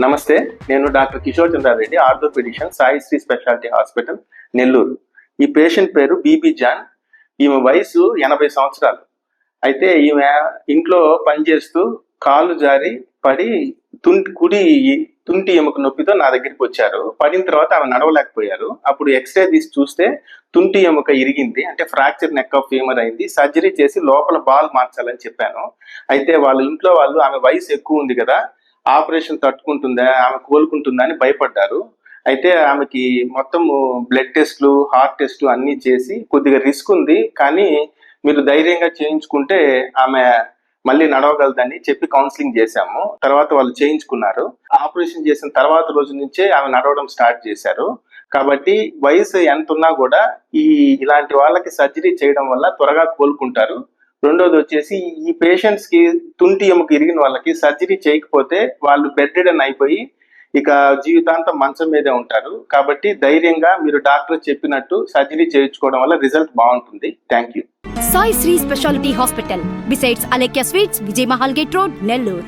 నమస్తే నేను doctor Kishore Chandrareddy orthopaedician Sai Sri speciality hospital Nellore. ఈ పేషెంట్ పేరు బీబీ జాన్. ఈమె వయసు ఎనభై సంవత్సరాలు. అయితే ఈమె ఇంట్లో పనిచేస్తూ కాలు జారి పడి తుంటి కుడి తుంటి ఎముక నొప్పితో నా దగ్గరికి వచ్చారు. పడిన తర్వాత ఆమె నడవలేకపోయారు. అప్పుడు ఎక్స్రే తీసి చూస్తే తుంటి ఎముక ఇరిగింది అంటే ఫ్రాక్చర్ నెక్ ఆఫ్ ఫీమర్ అయింది. సర్జరీ చేసి లోపల బాల్ మార్చాలని చెప్పాను. అయితే వాళ్ళ ఇంట్లో వాళ్ళు ఆమె వయసు ఎక్కువ ఉంది కదా ఆపరేషన్ తట్టుకుంటుందా ఆమె కోలుకుంటుందా అని భయపడ్డారు. అయితే ఆమెకి మొత్తం బ్లడ్ టెస్ట్లు హార్ట్ టెస్ట్లు అన్ని చేసి కొద్దిగా రిస్క్ ఉంది. కానీ మీరు ధైర్యంగా చేయించుకుంటే ఆమె మళ్ళీ నడవగలదని చెప్పి కౌన్సిలింగ్ చేశాము. తర్వాత వాళ్ళు చేయించుకున్నారు. ఆపరేషన్ చేసిన తర్వాత రోజు నుంచే ఆమె నడవడం స్టార్ట్ చేశారు. కాబట్టి వయసు ఎంత ఉన్నా కూడా ఈ ఇలాంటి వాళ్ళకి సర్జరీ చేయడం వల్ల త్వరగా కోలుకుంటారు. రెండోది వచ్చేసి ఈ పేషెంట్స్కి తుంటి ఎముక ఇరిగిన వాళ్ళకి సర్జరీ చేయకపోతే వాళ్ళు బెడ్ రిడన్ అయిపోయి ఇక జీవితాంతం మంచం మీదే ఉంటారు. కాబట్టి ధైర్యంగా మీరు డాక్టర్ చెప్పినట్టు సర్జరీ చేయించుకోవడం వల్ల రిజల్ట్ బాగుంటుంది. Thank you Sai Sri speciality hospital. Besides Alekhya sweets Vijay Mahal gate road Nellore